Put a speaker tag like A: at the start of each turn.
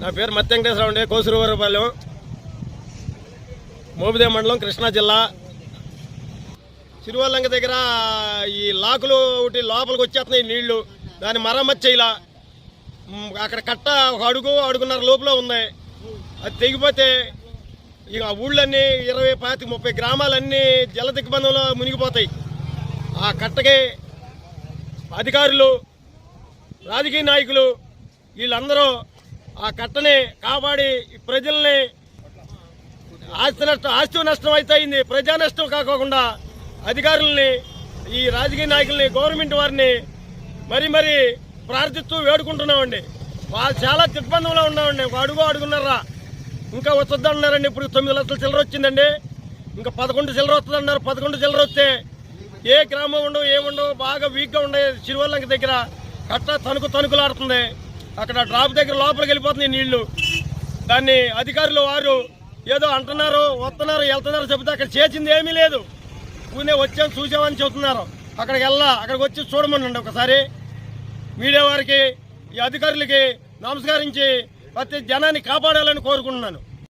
A: నా పేరు మత్తి వెంకటేశ్వరరావు అండి కోసురువరపాలెం మోపిదే మండలం కృష్ణా జిల్లా. సిరివల్లంక దగ్గర ఈ లాకులు ఒకటి లోపలికి వచ్చేస్తున్నాయి నీళ్ళు. దాన్ని మరమ్మతు చేయలా? అక్కడ కట్ట ఒక అడుగు అడుగున్నర లోపల ఉంది. అది తెగిపోతే ఇక ఆ ఊళ్ళన్నీ ఇరవై పాతి ముప్పై గ్రామాలన్నీ జల దిగ్బంధంలో మునిగిపోతాయి. ఆ కట్టకి అధికారులు రాజకీయ నాయకులు వీళ్ళందరూ ఆ కట్టని కాపాడి ప్రజల్ని ఆస్తి నష్టం ఆస్తి నష్టం అయితే అయింది. ప్రజా నష్టం కాకోకుండా అధికారుల్ని ఈ రాజకీయ నాయకుల్ని గవర్నమెంట్ వారిని మరి మరి ప్రార్థిస్తూ వేడుకుంటున్నామండి. వాళ్ళు చాలా తిబ్బందంలో ఉన్నామండి. ఒక అడుగు అడుగున్నారా ఇంకా వస్తుందన్నారండి ఇప్పుడు తొమ్మిది లక్షల చిల్లర వచ్చిందండి. ఇంకా పదకొండు చిల్లర వస్తుందన్నారు. పదకొండు చిల్లర వస్తే ఏ గ్రామం ఉండవు ఏముండవు బాగా వీక్గా ఉండే చిరువల్లంక దగ్గర కట్ట తణుకు తణుకులాడుతుంది. అక్కడ డ్రాప్ దగ్గర లోపలికి వెళ్ళిపోతున్నాయి నీళ్ళు. దాన్ని అధికారులు వారు ఏదో అంటున్నారు వస్తున్నారు వెళ్తున్నారు చెబితే అక్కడ చేసింది ఏమీ లేదు. పూణే వచ్చాం చూసామని చెబుతున్నారు. అక్కడికి వెళ్ళా అక్కడికి వచ్చి చూడమనండి ఒకసారి. మీడియా వారికి ఈ అధికారులకి నమస్కరించి ప్రతి జనాన్ని కాపాడాలని కోరుకుంటున్నాను.